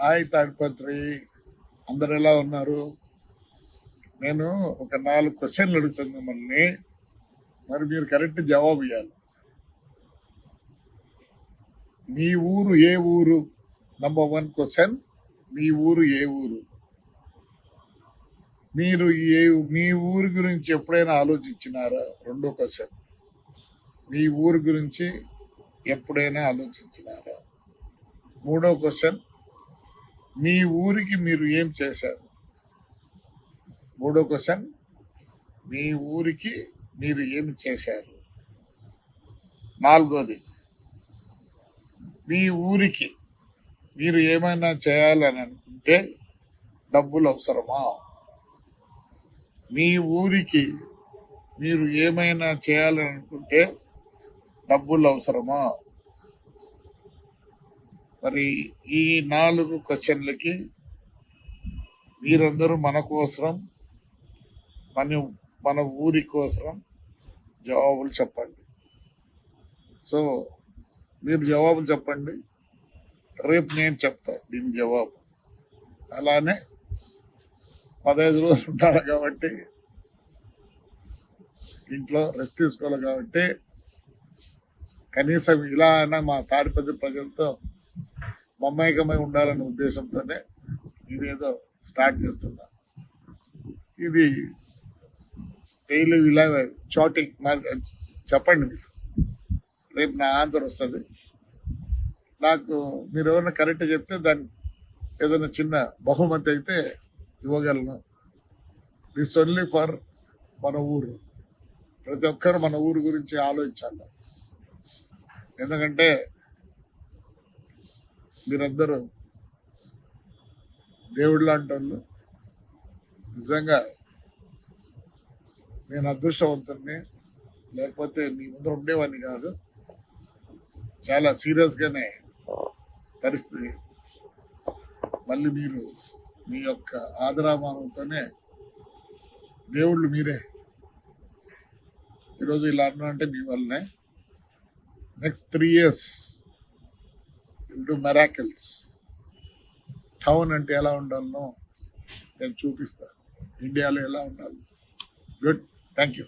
Hi Tadipatri. అందరు ఎలా ఉన్నారు? నేను ఒక నాలుగు క్వశ్చన్లు అడుగుతాను మిమ్మల్ని. మరి మీరు కరెక్ట్ జవాబు ఇవ్వాలి మీ ఊరు ఏ ఊరు? నంబర్ వన్ క్వశ్చన్ మీ ఊరు ఏ ఊరు? మీరు ఏ మీ ఊరు గురించి ఎప్పుడైనా ఆలోచించినారా? రెండో క్వశ్చన్ మీ ఊరు గురించి ఎప్పుడైనా ఆలోచించినారా? మూడో క్వశ్చన్ మీ ఊరికి మీరు ఏం చేశారు? మూడో క్వశ్చన్. మీ ఊరికి మీరు ఏమి చేశారు? నాలుగోది. మీ ఊరికి మీరు ఏమైనా చేయాలని అనుకుంటే డబ్బులు అవసరమా? మీ ఊరికి మీరు ఏమైనా చేయాలని అనుకుంటే డబ్బులు అవసరమా? మరి ఈ నాలుగు క్వశ్చన్లకి మీరందరూ మన కోసరం మన మన ఊరి కోసరం జవాబులు చెప్పండి. సో మీరు జవాబులు చెప్పండి. రేపు నేను చెప్తా దీని జవాబు. అలానే పదహైదు రోజులు ఉంటారు కాబట్టి ఇంట్లో రెస్ట్ తీసుకోవాలి కాబట్టి కనీసం ఇలా అయినా మా తాడిపత్రి ప్రజలతో మమ్మేకమై ఉండాలనే ఉద్దేశంతోనే ఇదేదో స్టార్ట్ చేస్తున్నా. ఇది డైలీ ఇలా చాటింగ్ చెప్పండి మీరు. రేపు నా ఆన్సర్ వస్తుంది. నాకు మీరు ఎవరైనా కరెక్ట్ చెప్తే దాన్ని ఏదైనా చిన్న బహుమతి అయితే ఇవ్వగలను. దిస్ ఓన్లీ ఫర్ మన ఊరు. ప్రతి ఒక్కరు మన ఊరు గురించి ఆలోచించాలి. ఎందుకంటే మీరందరూ దేవుడు లాంటి వాళ్ళు నిజంగా నేను అదృష్టవంతుడిని లేకపోతే మీ ముందర ఉండేవాడిని కాదు. చాలా సీరియస్గానే పరిస్థితి. మళ్ళీ మీరు మీ యొక్క ఆదరామానంతోనే దేవుళ్ళు మీరే. ఈరోజు ఇలా అన్నా అంటే మీ వల్లనే. Next three years do miracles town అంటే ఎలా ఉండాలనో నేను చూపిస్తాను ఇండియాలో ఎలా ఉండాలి. Good thank you